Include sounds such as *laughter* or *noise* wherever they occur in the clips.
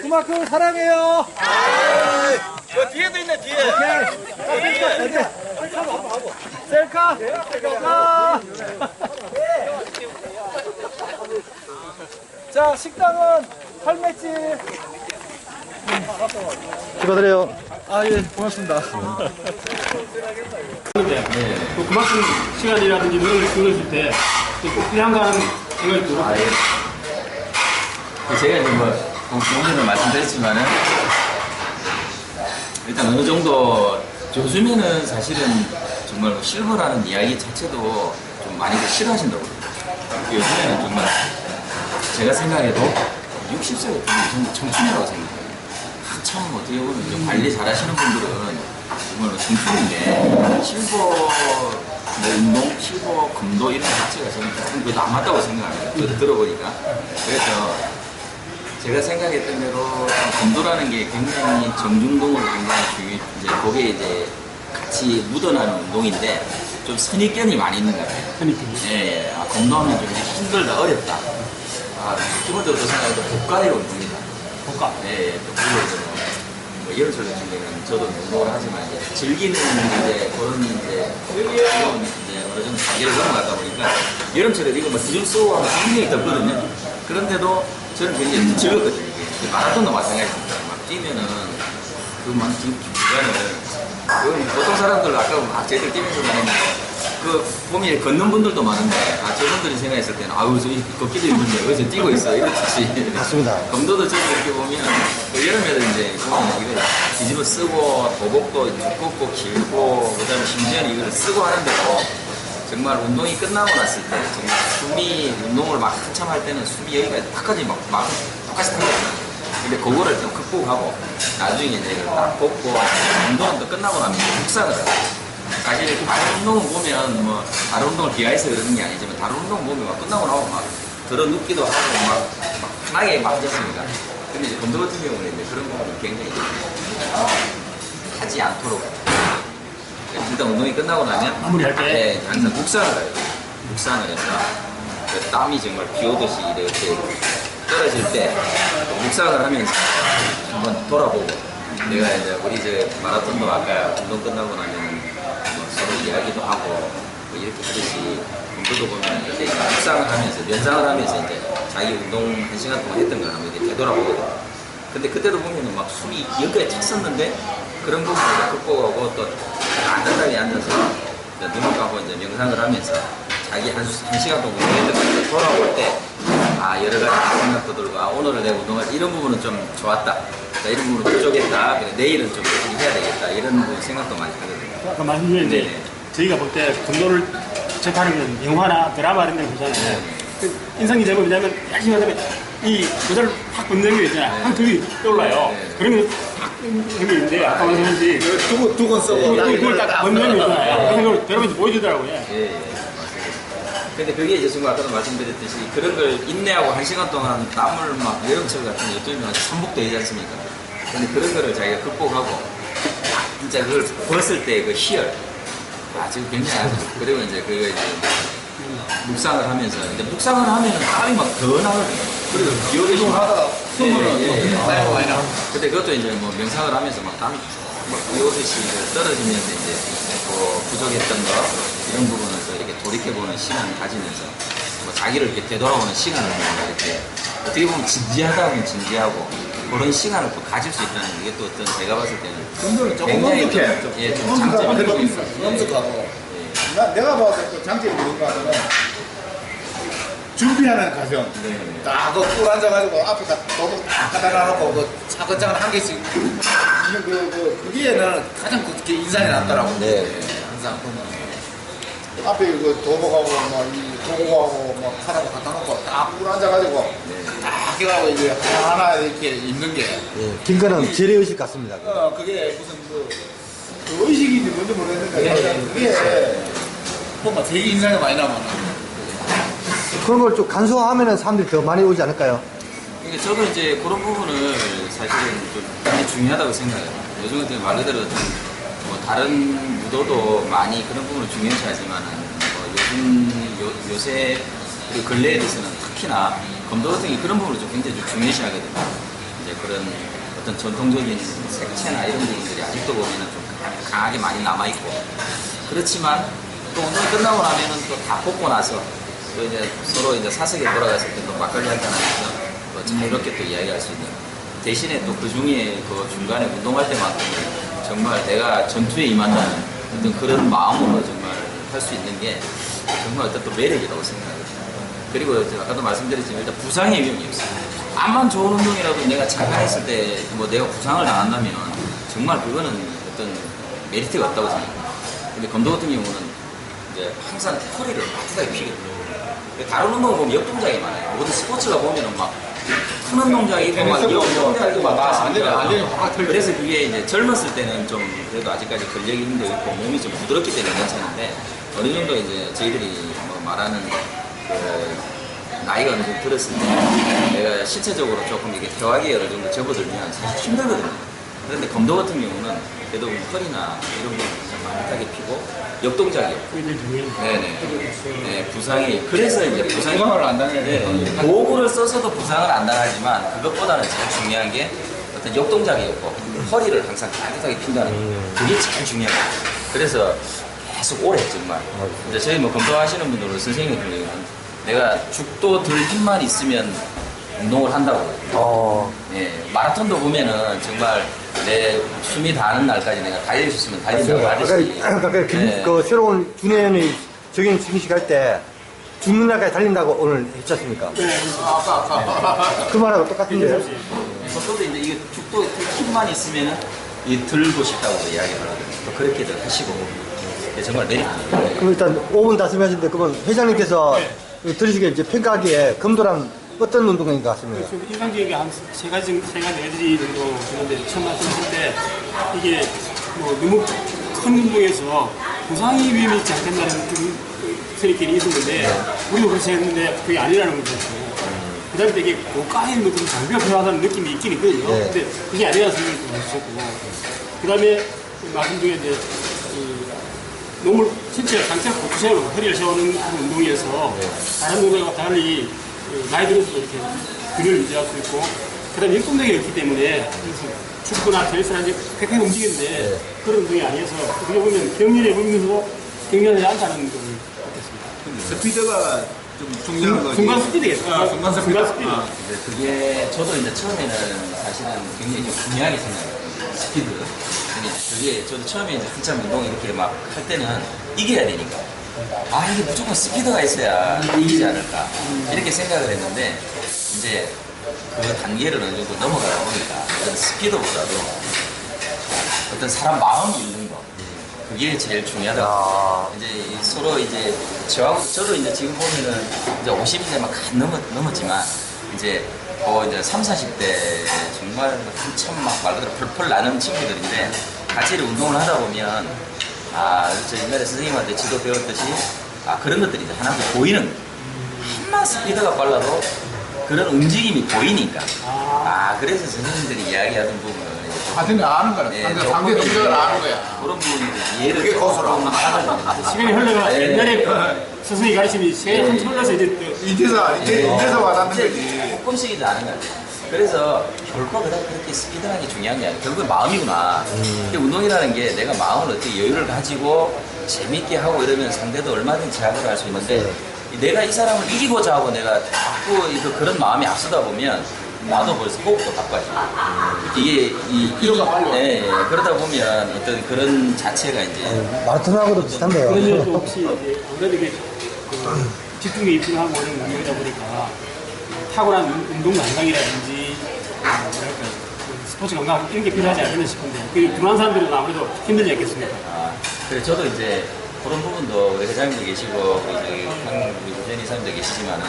그만큼 사랑해요. 저 뒤에도 있네 뒤에. 셀카. 셀카. 자, 식당은 할매집. 축하드려요. 아, 예, 고맙습니다. 또 그만큼 시간이라든지 노력을 기울였을 때꼭 필요한 거 하는 생각이 들고 아, 예. 그 제가 이제 뭐, 공연을 말씀드렸지만은, 일단 어느 정도, 요즘에는 사실은 정말 뭐 실버라는 이야기 자체도 좀 많이들 싫어하신다고 그래요. 요즘에는 정말 제가 생각해도 60세가 되면 청춘이라고 생각해요. 한참 어떻게 보면 좀 관리 잘 하시는 분들은 정말 뭐 청춘인데, 실버 뭐 운동, 실버, 금도 이런 것 자체가 저는 조금 그래도 안 맞다고 생각합니다. 들- 들어보니까. 그래서 제가 생각했던 대로 검도라는 게 굉장히 정중동으로 굉장히 중요, 이제 거기에 이제 같이 묻어나는 운동인데 좀 선입견이 많이 있는 것 같아요. 선입견이? 예, 예. 아, 검도하면 좀 힘들다, 어렵다. 아, 두 번째로 생각해도 고가의 운동이다. 볼까? 예, 예. 또 이제 뭐, 뭐 여름철 같은 경우는 저도 운동을 하지만 이제 즐기는 이제 그런 이제 그런 이제 어느 정도 단계를 넘어가다 보니까 여름철에 이거 뭐 기준 쓰고 하면 굉장히 덥거든요. 그런데도 저는 굉장히 즐겁거든요. 이게 마라톤도 마찬가지입니다. 막 뛰면은 그만 기간을 그건 보통 사람들 아까 막 저희들 뛰면서 말했는데 그 보면 걷는 분들도 많은데 아 저분들이 생각했을 때는 아유 저 걷기도 힘든데 여기서 뛰고 있어 이렇듯이 맞습니다. *laughs* 검도도 저도 이렇게 보면 그 여름에도 이제 보면 이걸 뒤집어 쓰고 도복도 두껍고 길고 그다음에 심지어는 이걸 쓰고 하는데도 정말 운동이 끝나고 났을 때 정말 숨이 운동을 막 한참 할 때는 숨이 여기까지 탁까지 막, 막 똑같이 타거든요. 근데 그거를 좀 극복하고 나중에 이제 딱 벗고 운동은 또 끝나고 나면 묵상을 해요. 사실 다른 운동은 보면 뭐 다른 운동을 비하해서 그러는 게 아니지만 다른 운동 보면 막 끝나고 나면 막 들어 눕기도 하고 막, 막 편하게 막 하셨습니다. 근데 이제 검도 같은 경우는 이제 그런 부분은 굉장히 하지 않도록 일단 운동이 끝나고 나면 마무리할 때? 네, 항상 묵상을 해요. 묵상을 해서 그 땀이 정말 비 오듯이 이렇게 떨어질 때 묵상을 하면서 한번 돌아보고 내가 이제 우리 저 마라톤도 아까 운동 끝나고 나면 뭐 서로 이야기도 하고 뭐 이렇게 하듯이 공부도 보면 이렇게 묵상을 하면서 연상을 하면서 이제 자기 운동 한 시간 동안 했던 걸 한번 이렇게 되돌아보거든요. 근데 그때도 보면은 막 숨이 여기까지 찼었는데 그런 부분을 극복하고 또 안전하게 앉아서 눈을 감고 이제 명상을 하면서 자기 한, 수- 한 시간 동안 했던 걸 돌아올 때 아 여러 가지 생각도 들고 아 오늘은 내 운동을 이런 부분은 좀 좋았다. 자, 이런 부분은 부족했다. 그래, 내일은 좀 해야 되겠다. 이런 부분 생각도 많이 하거든요. 아까 말씀 중에 이제 네네. 저희가 볼때 검도를 접하는 건 영화나 드라마 이런 데 보잖아요. 그 인상이 제법 왜냐면 열심히 하다면 이 모자를 탁 걷는 게 있잖아요. 한 글이 떠올라요. 네. 그런 게탁 그런 게 있는데 아까 말씀하신 두고, 두고 쓰고. 그걸 딱 걷는 게 있잖아요. 그런 걸 여러분이 보여주더라고요. 예, 예. 근데 그게 이제 정말 아까도 말씀드렸듯이 그런 걸 인내하고 한 시간 동안 땀을 막 여름철 같은 요즘에 삼복도 되지 않습니까? 근데 그런 거를 자기가 극복하고 진짜 그걸 벗을 때 그 희열 아 지금 굉장히 아주 그리고 이제 그거 이제 묵상을 하면서 이제 묵상을 하면은 땀이 막 더 나거든요. 그리고 기억이 좀 하다가 숨을 쌓이고 많이 나. 근데 그것도 이제 뭐 명상을 하면서 막 땀이 막 비오듯이 떨어지면서 이제 뭐 부족했던 거 이런 부분을 또 이렇게 돌이켜보는 시간을 가지면서 뭐 자기를 이렇게 되돌아보는 시간을 뭔가 이렇게 어떻게 보면 진지하다 하면 진지하고 그런 시간을 또 가질 수 있다는 게또 어떤 제가 봤을 때는 굉장히 좀, 예, 좀 장점이 있어요. 엄숙하고. 나, 내가 봐도 또 장점이 뭔가 하면은 준비하는 과정. 네. 딱, 그, 꿀 앉아가지고 앞에 다 도둑 하나 놓고, 그, 차근차근 한 개씩. 이게 그, 그, 거기에는 가장 그게 인상이 남더라고. 네. 항상. 앞에 그 도복하고, 뭐, 이 도구하고, 뭐, 하나고 갖다 놓고, 딱꿀 앉아가지고, 딱 해가지고, 이제 하나하나 이렇게 입는 게. 예, 긴 거는 재래의식 같습니다. 어, 그게 무슨 그, 그 의식인지 뭔지 모르겠는데, 그게 뭔가 되게 인상이 많이 남아. 그런 걸 좀 간소화하면 사람들이 더 많이 오지 않을까요? 그러니까 저도 이제 그런 부분을 사실은 좀 굉장히 중요하다고 생각해요. 요즘 같은 말 그대로 좀뭐 다른 무도도 많이 그런 부분을 중요시하지만 뭐 요즘 요, 요새 그리고 근래에 대해서는 특히나 검도 같은 게 그런 부분을 좀 굉장히 좀 중요시하거든요. 이제 그런 어떤 전통적인 색채나 이런 것들이 아직도 보면은 좀 강- 강하게 많이 남아 있고 그렇지만 또 운동이 끝나고 나면은 또 다 뽑고 나서 또 이제 서로 이제 사석에 돌아갔을 때 또 막걸리 한잔 하면서 또 자유롭게 또 이야기할 수 있는 대신에 또 그 중에 그 중간에 운동할 때만큼 정말 내가 전투에 임한다는 어떤 그런 마음으로 정말 할 수 있는 게 정말 어떤 또 매력이라고 생각해요. 그리고 아까도 말씀드렸지만 일단 부상의 위험이 없어요. 암만 좋은 운동이라도 내가 잠깐 했을 때 뭐 내가 부상을 당한다면 정말 그거는 어떤 메리트가 없다고 생각해요. 근데 검도 같은 경우는 이제 항상 허리를 아프게 피거든요. 다른 운동 보면 역동작이 많아요. 모든 스포츠가 보면은 막 큰 운동작이 있고 막 역동작이 막 완전히 많습니다. 완전히 확 틀려. 그래서 그게 이제 젊었을 때는 좀 그래도 아직까지 근력이 힘도 있고 몸이 좀 부드럽기 때문에 괜찮은데 어느 정도 이제 저희들이 뭐 말하는 그 나이가 어느 정도 들었을 때 내가 신체적으로 조금 이게 대화기에 어느 정도 접어들면 사실 힘들거든요. 그런데 검도 같은 경우는 그래도 허리나 이런 부 분 많이 피고 역동작이 없고 그게 제일 중요해요. 네네. 네, 부상이. 그래서 이제 부상이. 부상을 안 당해요. 네, 도구를 써서도 부상을 안 당하지만 그것보다는 제일 중요한 게 어떤 역동작이었고 허리를 항상 깨끗하게 핀다는 거. 그게 제일 중요해요. 그래서 계속 오래 정말. 이제 저희 뭐 검도하시는 분들은 선생님 같은 경우는 내가 죽도 들 힘만 있으면 운동을 한다고. 어, 예, 마라톤도 보면은 정말 내 숨이 닿는 날까지 내가 있으면 달린다고 하듯이. 아까 그, 김- 네. 그 새로운 준혜연이 적용 증식 할때 죽는 날까지 달린다고 오늘 했지 않습니까? 그 말하고 똑같은데요? 저도 이제 이게 죽도 그 힘만 있으면은 이 들고 싶다고 이야기를 하거든요. 또 그렇게들 하시고 이게 정말 메리트입니다. 그럼 일단 5분 다스미 하신데 그러면 회장님께서 들으시기에 이제 평가하기에 검도란 어떤 운동인 것 같습니다. 좀 인상적인 게한세 가지, 정도- 세 가지, 네 가지 정도 되는데 처음 말씀하실 때 이게 뭐 너무 큰 운동에서 부상이 위험이 있지 않겠다는 소리끼리 있었는데 우리도 그렇게 했는데 그게 아니라는 거죠. 그 다음에 되게 고가의 무슨 장비가 필요하다는 느낌이 있긴 있거든요. 네. 근데 그게 아니라는 좀 드셨고 그 다음에 말씀 중에 이제 이 몸을 신체 상체를 고추 세우는 허리를 세우는 운동에서 다른 운동과 달리 그 나이 들어서도 이렇게 균형을 유지할 수 있고 그다음에 역동력이 없기 때문에 축구나 테니스나 이제 팩팩 움직이는데 그런 운동이 아니어서 어떻게 보면 경련에 보면서 경련에 앉아는 운동을 갖겠습니다. 스피드가 좀 중요한 거지. 중간 스피드겠죠. 아, 중간 스피드. 중간 스피드. 아. 근데 그게 저도 이제 처음에는 사실은 굉장히 좀 중요하게 생각해요. 스피드. 근데 그게 저도 처음에 이제 한참 운동 이렇게 막 할 때는 이겨야 되니까. 아, 이게 무조건 스피드가 있어야 이기지 않을까. 이렇게 생각을 했는데, 이제 그 단계를 어느 정도 넘어가다 보니까 어떤 스피드보다도 어떤 사람 마음 읽는 거. 그게 제일 중요하다고. 이제 이 서로 이제 저하고 저도 이제 지금 보면은 이제 50이제 막 넘었, 넘었지만 이제 뭐 이제 3, 40대 정말 한참 막 말 그대로 펄펄 나는 친구들인데 같이 운동을 하다 보면 아, 저 옛날에 선생님한테 지도 배웠듯이 아, 그런 것들이 이제 하나씩 보이는 거예요. 한만 스피드가 빨라도 그런 움직임이 보이니까 아, 그래서 선생님들이 이야기하던 부분을 이제 좀 하여튼 아는 거야. 예, 상대, 조금 상대 동작을 아는 거야. 그런 부분들 이해를 그게 하는 시간이 흘러가 네. 옛날에 그 스승이 가르치면 새 한참 흘러서 이제 또 이제서, 이제, 이제서 와닿는 거지. 조금씩 이제 아는 거야. 그래서 결코 그다 그렇게 스피드하는 게 중요한 게 아니야. 결국은 마음이구나. 근데 운동이라는 게 내가 마음을 어떻게 여유를 가지고 재밌게 하고 이러면 상대도 얼마든지 제압을 할 수 있는데 내가 이 사람을 이기고자 하고 내가 자꾸 이- 그 그런 마음이 앞서다 보면 나도 벌써 호흡도 바빠지고 이게 이 피로가 이-. 예, 예. 그러다 보면 어떤 그런 자체가 이제 마라톤하고도 비슷한데요. 그러면 또 혹시 이제 아무래도 이게 그 집중력이 필요하고 이런 운동이다 보니까 탁월한 운- 운동 감각이라든지 어, 뭐랄까 그 스포츠 감각 이런 게 필요하지 않겠나 싶은데 그 둔한 사람들은 아무래도 힘들지 않겠습니까? 아, 그래 저도 이제 그런 부분도 우리 회장님도 계시고 우리 우리 유전 이사님도 계시지만은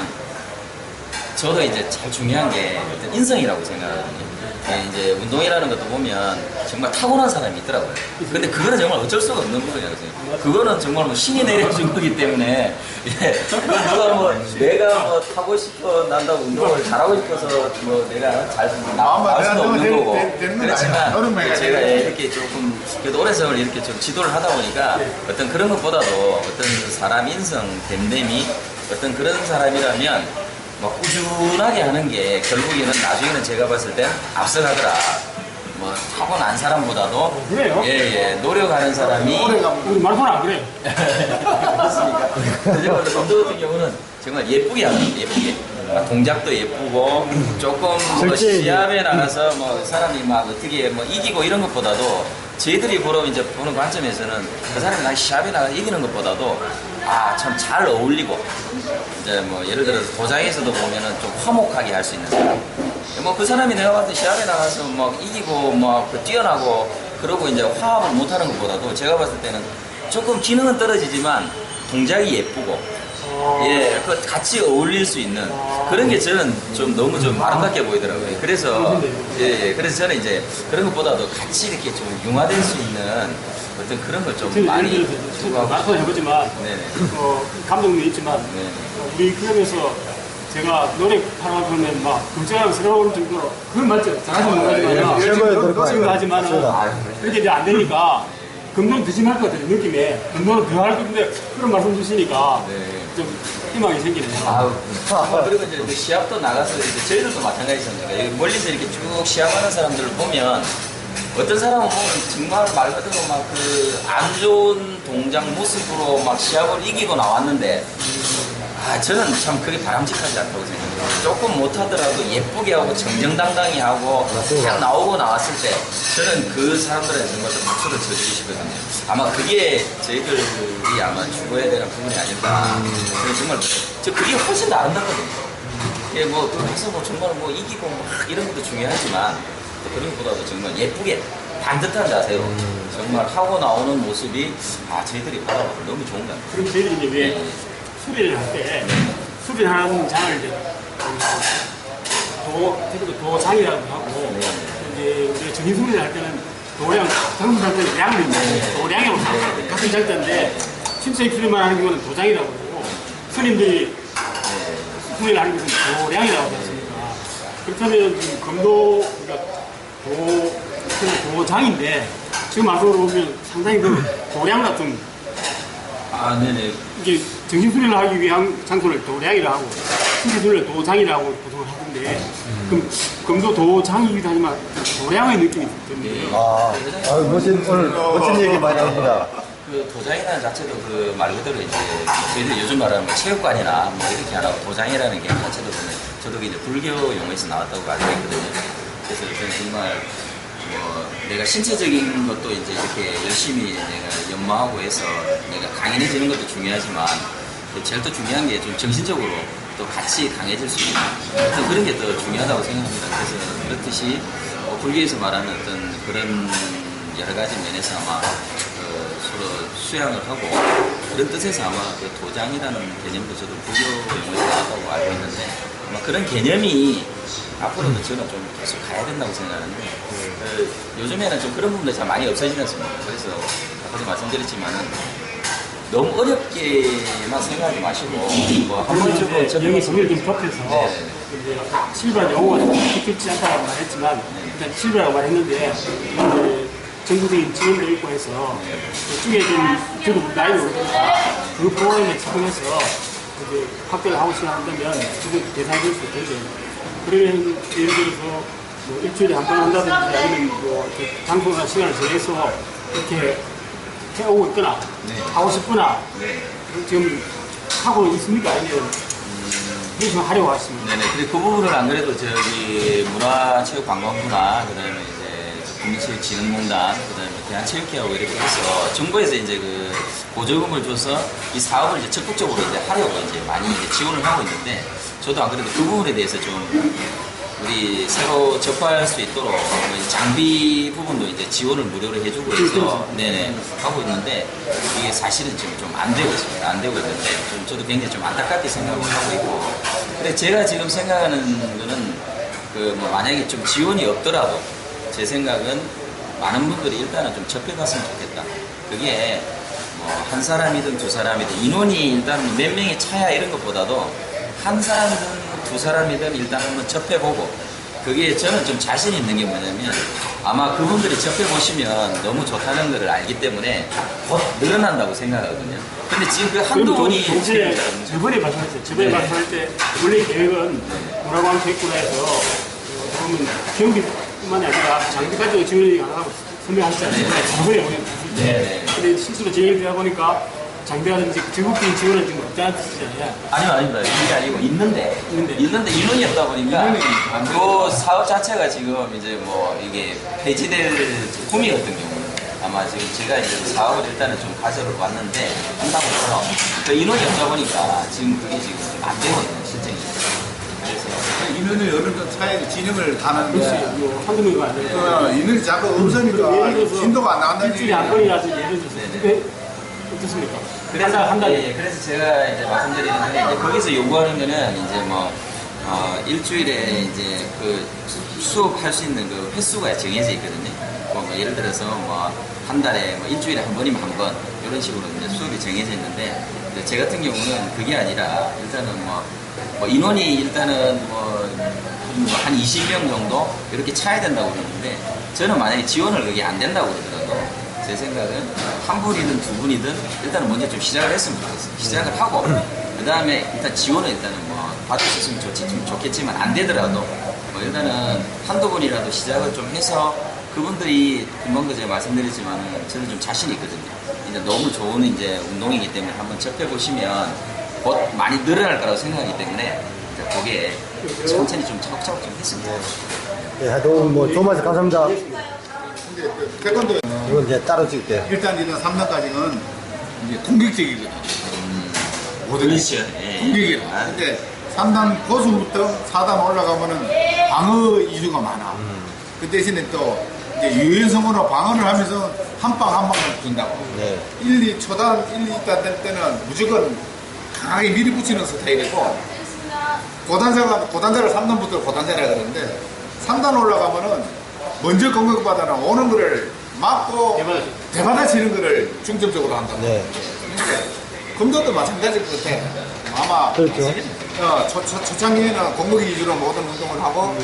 저도 이제 제일 중요한 게 어떤 인성이라고 생각하거든요. 예, 이제 운동이라는 것도 보면 정말 타고난 사람이 있더라고요. 근데 그거는 정말 어쩔 수가 없는 생각해요. 그거는 정말 뭐 신이 내려준 거기 때문에 예, 누가 뭐 내가 뭐 타고 싶어 난다고 운동을 잘하고 싶어서 뭐 내가 잘 마음만 나올 수도 내가 없는 거고. 그렇지만 뭐 제가 돼. 이렇게 조금 그래도 오랜 세월 이렇게 좀 지도를 하다 보니까 어떤 그런 것보다도 어떤 사람 인성, 됨됨이 어떤 그런 사람이라면 뭐 꾸준하게 하는 게 결국에는 나중에는 제가 봤을 때 앞서가더라. 뭐 타고난 사람보다도 그래요? 예예 노력하는 사람이 우리 말고는 안 그래. *laughs* 그렇습니까? 그리고 검도 같은 경우는 정말 예쁘게 하는 예쁘게. 막 동작도 예쁘고 *clears throat* 조금 뭐 시합에 나가서 뭐 사람이 막 어떻게 뭐 이기고 이런 것보다도 저희들이 보러 이제 보는 관점에서는 그 사람이 나 시합에 나가 서 이기는 것보다도 아 참 잘 어울리고 이제 뭐 예를 들어서 도장에서도 보면은 좀 화목하게 할 수 있는 사람. 뭐 그 사람이 내가 봤을 때 시합에 나가서 막 이기고 막그 뛰어나고 그러고 이제 화합을 못하는 것보다도 제가 봤을 때는 조금 기능은 떨어지지만 동작이 예쁘고 예, 그 같이 어울릴 수 있는 그런 게 저는 좀 너무 좀 아름답게 보이더라고요. 그래서 예, 예, 그래서 저는 이제 그런 것보다도 같이 이렇게 좀 융화될 수 있는 어떤 그런 걸 좀 많이 추구하고 마라톤 해보지만 네네. 어, 감독도 있지만 네. 어, 우리 클럽에서 제가 노래 하라 그러면 막 걱정하고 스러울 정도로 그건 맞죠? 잘하지 못하지만 최고의 노력과 열심히 하지만 맞습니다. 그렇게 이제 안 되니까 금돈 더 심할 것 같아요 느낌에 금돈은 더할 건데 그런 말씀 주시니까 네. 좀 희망이 생기네요. 아, 그리고 이제 그 시합도 나가서 이제 저희들도 마찬가지잖아요. 여기 멀리서 이렇게 쭉 시합하는 사람들을 보면 어떤 사람은 보면 정말 말 그대로 막 그 안 좋은 동작 모습으로 막 시합을 이기고 나왔는데 아, 저는 참 그게 바람직하지 않다고 생각해요. 조금 못하더라도 예쁘게 하고 정정당당히 하고 딱 나오고 나왔을 때 저는 그 사람들한테 정말 좀 박수를 쳐주고 싶거든요. 아마 그게 저희들이 아마 추구해야 되는 부분이 아닐까. 저는 정말 저 그게 훨씬 더 아름답거든요. 이게 뭐 그래서 뭐 정말 뭐 이기고 막 이런 것도 중요하지만 또 그런 것보다도 정말 예쁘게 반듯한 자세로 정말 하고 나오는 모습이 아 저희들이 바라보고 너무 좋은 것 같아요. 그럼 이제 왜 수리를 할 때 수리를 하는 장을 이제 도, 특히 도장이라고 하고 이제 우리가 정인 수리를 할 때는 도량, 방금 할 때는 량을 있는데 도량이라고 하고 같은 장자인데 심사위 수리만 하는 경우는 도장이라고 하고 스님들이 수리를 하는 것은 도량이라고 하지 않습니까? 그렇다면 지금 검도, 그러니까 도, 도장인데 지금 말씀으로 보면 상당히 그 도량 같은 아 네네 이게 정신수리를 하기 위한 장소를 도량이라고 하고 신체술을 도장이라고 보통 하던데 그럼 금도 도장이기도 하지만 도량의 느낌이 드는데요. 아, 아유, 멋진, 오늘 멋진 얘기 많이 합니다. 그 도장이라는 자체도 그 말 그대로 이제 저희들 요즘 말하는 뭐 체육관이나 뭐 이렇게 하라고 도장이라는 게 자체도 보면 저도 이제 불교 용어에서 나왔다고 알고 있거든요. 그래서 저는 정말 뭐 내가 신체적인 것도 이제 이렇게 열심히 내가 연마하고 해서 내가 강인해지는 것도 중요하지만 제일 또 중요한 게 좀 정신적으로 또 같이 강해질 수 있는 그런 게 더 중요하다고 생각합니다. 그래서 그렇듯이 뭐 불교에서 말하는 어떤 그런 여러 가지 면에서 아마 그 서로 수양을 하고 그런 뜻에서 아마 그 도장이라는 개념도 저도 불교 용어에서 나왔다고 알고 있는데 아마 그런 개념이 앞으로도 저는 좀 계속 가야 된다고 생각하는데 그 요즘에는 좀 그런 부분들이 참 많이 없어지지 않습니까? 그래서 아까도 말씀드렸지만은 너무 어렵게만 생각하지 마시고 뭐한 번쯤은 영의 성을 좀 좁혀서 네. 이제 실버한 용어가 좀 깊지 않다고 말했지만 일단 실버라고 말했는데 이제 전국적인 지원도 있고 해서 이쪽에 좀 저도 나이가 오르니까 그 프로그램에 집중해서 이제 확대를 하고 시작한다면 그게 계산될 수 있을 텐데 그러면 예를 들어서 뭐 일주일에 한 번 한다든지 아니면 뭐 이렇게 장소나 시간을 정해서 이렇게 해오고 있거나 하고 싶거나 지금 하고 있습니까? 아니면 좀 하려고 하십니까? 네네. 그리고 그 부분을 안 그래도 저기 문화체육관광부나 그다음에 국민체육진흥공단 그 다음에 대한체육회하고 이렇게 해서 정부에서 이제 그 보조금을 줘서 이 사업을 이제 적극적으로 이제 하려고 이제 많이 이제 지원을 하고 있는데 저도 안 그래도 그 부분에 대해서 좀 우리 새로 접할 수 있도록 장비 부분도 이제 지원을 무료로 해주고 해서 네네. 하고 있는데 이게 사실은 지금 좀 안 되고 있습니다. 안 되고 있는데 좀 저도 굉장히 좀 안타깝게 생각을 하고 있고. 근데 제가 지금 생각하는 거는 그 뭐 만약에 좀 지원이 없더라도 제 생각은 많은 분들이 일단은 좀 접해갔으면 좋겠다. 그게 뭐 한 사람이든 두 사람이든 인원이 일단 몇 명이 차야 이런 것보다도 한 사람이든 두 사람이든 일단 한번 접해보고 그 그게 저는 좀 자신 있는 게 뭐냐면 아마 그분들이 접해보시면 너무 좋다는 것을 알기 때문에 곧 늘어난다고 생각하거든요. 근데 지금 그 한두 분이 지금 저번에 말씀하셨어요. 저번에 네. 말씀할 때 원래 계획은 뭐라고 하면 됐구나 해서 어, 그러면 경기 뿐만이 아니라 장기까지 지원이 가능하고 선명하셨잖아요. 저번에 우리 네, 네. 근데 실수로 진행이 되다 보니까 장비라든지 적극적인 지원은 지금 없다는 뜻이잖아요. 아니요, 아닙니다. 그게 아니고 있는데, 있는데. 있는데 인원이 없다 보니까 그 사업 자체가 지금 이제 뭐 이게 폐지될 꿈이 같은 경우는 아마 지금 제가 이제 사업을 일단은 좀 가져를 왔는데 한다고 해서 그 인원이 없다 보니까 지금 그게 지금 안 되거든요. 어느 정도 차에 진영을 그렇지. 가는데 뭐 한두 명이 안 되니까. 어, 인원이 자꾸 없으니까 예를 들어서 진도가 안 나간다니 일주일에 한 번이라도 예를 들어서 네네. 그게 어떻습니까? 그래서 한 달, 달에. 예, 예. 그래서 제가 이제 말씀드리는 거는 이제 거기서 요구하는 거는 이제 뭐 어, 일주일에 이제 그 수- 수업할 수 있는 그 횟수가 정해져 있거든요. 뭐, 뭐 예를 들어서 뭐 한 달에 뭐 일주일에 한 번이면 한 번 이런 식으로 이제 수업이 정해져 있는데 제 같은 경우는 그게 아니라 일단은 뭐, 뭐 인원이 일단은 뭐 한 20명 정도 이렇게 차야 된다고 그러는데 저는 만약에 지원을 그게 안 된다고 그러더라도 제 생각은 한 분이든 두 분이든 일단은 먼저 좀 시작을 했으면 좋겠어요. 시작을 하고 그 다음에 일단 지원을 일단은 뭐 받을 수 있으면 좋지, 좀 좋겠지만 안 되더라도 뭐 일단은 한두 분이라도 시작을 좀 해서 그분들이 금방도 제가 말씀드렸지만은 저는 좀 자신 있거든요. 이제 너무 좋은 이제 운동이기 때문에 한번 접해 보시면 곧 많이 늘어날 거라고 생각하기 때문에 거기에 천천히 좀 차곡차곡 좀 좋겠어요. 예, 하여튼 뭐 좋은 말씀 감사합니다. 근데 그 태권도 이건 이제 따로 찍을 때. 일단 일단 3단까지는 이제 공격적이거든 모든 게 그렇죠. 예. 공격이라 아, 근데 3단 고수부터 4단 올라가면은 방어 이슈가 많아 그 대신에 또 이제 유연성으로 방어를 하면서 한 방 한 방을 준다고 네. 1, 2 초단 1, 2단 될 때는 무조건 강하게 밀어붙이는 스타일이고 고단자가 고단자를 3단부터 고단자라 그러는데 3단 올라가면은 먼저 공격받아는 오는 거를 막고 대받아. 대받아치는 거를 중점적으로 한다고. 네. 금도도 마찬가지일 것 같아. 아마 그렇죠. 어, 초, 초, 초창기에는 공격 위주로 모든 운동을 하고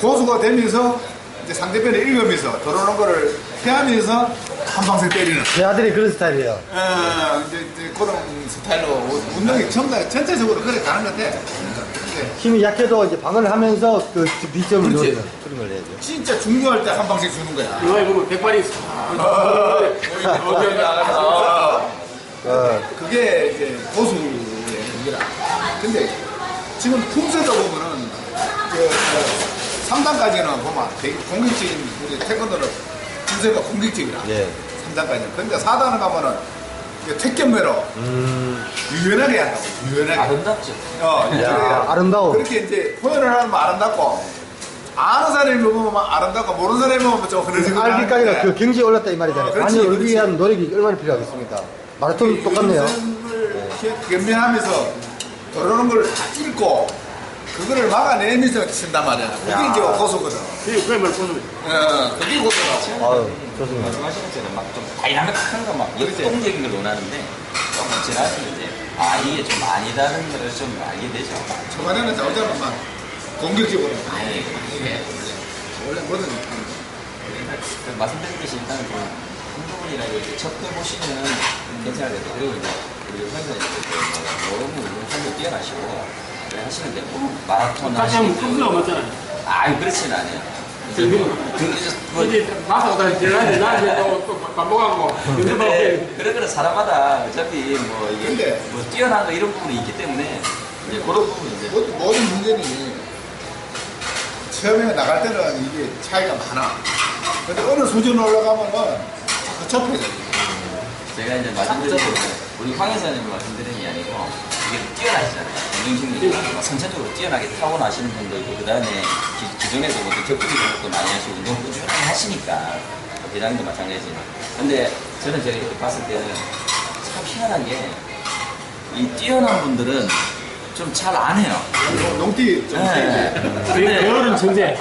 고수가 되면서 이제 상대편을 읽으면서 들어오는 거를 피하면서 한 방씩 때리는. 제 아들이 그런 스타일이에요. 어, 이제, 이제 그런 스타일로 운동이 전다, 전체적으로 그래 가는 것같 아. 근데 힘이 약해도 이제 방어를 하면서 그 비점을 그렇지. 노리는 그런 걸 해야죠. 진짜 중요할 때 한 방씩 주는 거야. 영화에 보면 백발이 있어. 어, 그게 이제 고수의 무기라. 근데 지금 품새도 보면은 그, 그 3단까지는 보면 되게 공격적인 우리 태권도는 품새가 공격적이라. 예. 3단까지는. 근데 4단을 가면은 택견매로 음, 유연하게 한다고. 유연하게. 아름답죠. 어, 야. 아름다워. 그렇게 이제 표현을 하면 아름답고 아는 사람이 보면 아름답고 모르는 사람이 보면 좀 흐느적거리고 알기까지는 하는데 그 경지에 올랐다 이 말이잖아요. 어, 그렇지, 아니, 여기 그렇지. 위한 노력이 얼마나 필요하겠습니까? 마라톤 똑같네요. 유연성을 견면하면서 들어오는 걸다 읽고 그거를 막아내면서 친단 말이야. 그게 야. 이제 고소거든. 그게 고수. 어, 그게 고소라고. 아유, 좋습니다. 말씀하신 것처럼 막좀 다이나믹한 거, 막 역동적인 걸 원하는데 조금 지나면 이제 아 이게 좀 아니다는 걸 좀 알게 되죠. 초반에는 나오자면 막 공격적으로. 아니 이게 원래 뭐든 그 말씀드렸듯이 일단은 좀 한부분이나 이렇게 접해 보시면 괜찮겠죠. 그리고 이제 우리 선생님들 너무 운동성도 뛰어나시고 하시는데 뭐 마라톤 같이 하면 하시는 컴퓨터가 맞잖아요. 아 그렇지는 않아요. 그- 뭐, 근데 그런 거는 사람마다 어차피 뭐 이게 근데- 뭐 뛰어난 거 이런 부분이 있기 때문에 이제 그런 부분 이제 모든, 모든 문제는 처음에 나갈 때는 이게 차이가 많아. 근데 어느 수준 올라가면은 자꾸 접해져. 제가 이제 말씀드린 거 우리 황 회사님이 말씀드린 게 아니고 이게 뛰어나시잖아요. 뭐 선천적으로 뛰어나게 타고나시는 있고 그 다음에 기존에도 뭐 격투기 공부도 많이 하시고 운동 꾸준하게 하시니까 대장님도 마찬가지지만 근데 저는 제가 이렇게 봤을 때는 참 희한한 게 이 뛰어난 분들은 좀 잘 안 해요. 농띠 좀 네. 예, 예, 천재.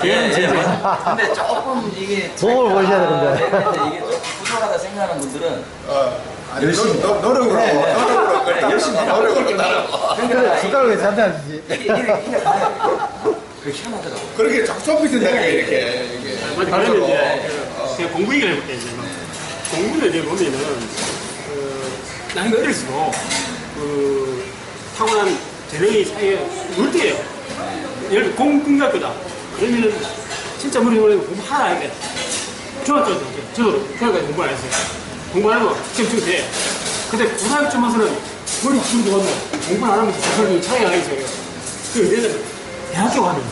맞아. 근데 조금 이게 도움을 보셔야 되는데. 내가 이제 이게 좀 부족하다 생각하는 분들은 어, 아니, 열심히. 노, 노, 노력으로, 네, 네. 노력으로, 그래, 열심히 노력으로 따라고. 그래, 잔대 안 주지. 이게. 그 희한하더라고. 그렇게 작전 밑에다가 이렇게 이게 맞아, 발표로. 그러면 이제 그 제가 공부 얘기를 해볼게요. 이제 막. 공부를 이제 보면은 그 나는 어릴수록 그 타고난 재능이 사이에 물대예요. 예를 들어 공군갈 거다. 그러면은 진짜 머리 머리 공부 하나 해야 돼. 중학교 때 저도 중학교까지 공부 안 했어요. 공부 안 하고 시험 치면 돼. 근데 고등학교 와서는 머리 기분 좋았네. 공부 안 하면 저는 차이가 시작해요. 그 얘는 대학교 가면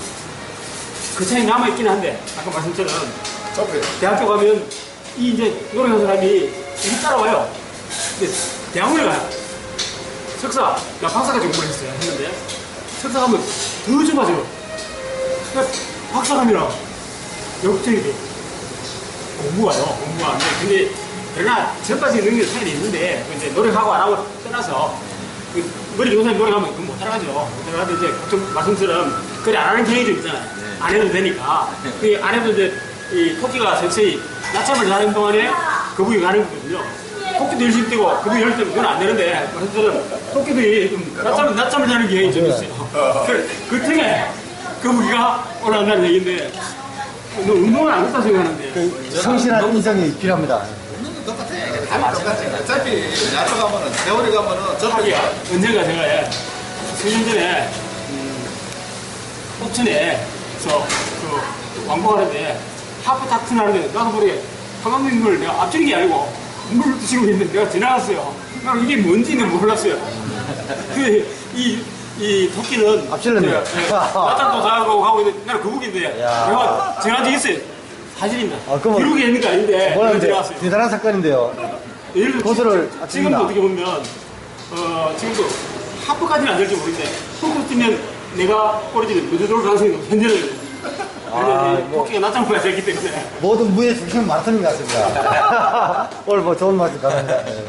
그 차이 남아 있긴 한데 아까 말씀처럼. 대학교 가면 이 이제 노력한 사람이 이렇게 따라와요. 근데 대학원에 가요. 석사, 나 박사까지 공부를 했어요. 했는데 석사 가면 더 좁아져요. 그러니까 박사 가면 역적이 돼. 공부가요. 공부가 안 돼. 근데 그러나 저까지 능력 차이는 있는데 그 이제 노력하고 안 하고 떠나서 그 머리 좋은 사람이 노력하면 그건 못 따라가죠. 못 따라가도 이제 걱정 말씀처럼 그래 안 하는 경향이 좀 있잖아요. 안 해도 되니까. 그안 해도 이제 이 토끼가 서서히 낮잠을 자는 동안에 거북이 가는 거거든요. 토끼도 열심히 뛰고 거북이 열심히 뛰면 그건 안 되는데 말씀처럼 토끼들이 좀 낮잠을, 낮잠을 자는 경향이 좀 있어요. 그, 그 틈에 거북이가 올라간다는 얘기인데 너 운동을 안 했다 생각하는데 성실한 인성이 필요합니다. 똑같아. 다 똑같아. 어차피 야초 가면은 세월이 가면은. 하기야 언젠가 제가 예, 수년 전에 음, 옥천에서 그 광고하는데 하프 탁튼 하는데 나도 모르게 감독님을 내가 앞지는 게 아니고 물을 드시고 있는데 내가 지나갔어요. 나는 이게 뭔지는 몰랐어요. 그, 이, 이 토끼는 앞질렀네. 낮잠도 자고 가고 있는데 나는 거북인데 야. 내가 지나간 적이 있어요. 사실입니다. 아, 그러면- 기록이 있는 게 아닌데 뭐라는데 지나갔어요. 대단한 사건인데요. 예를 들어 고소를 지- 아낍니다. 지금도 어떻게 보면 어 지금도 하프까지는 안 될지 모르는데 홈으로 뛰면 내가 먼저 돌 가능성이 높- 현재는 아, 뭐. 토끼가 낮잠을 자야 되기 때문에 모든 마라톤인 것 같습니다. 오늘 뭐 좋은 말씀 감사합니다. 예.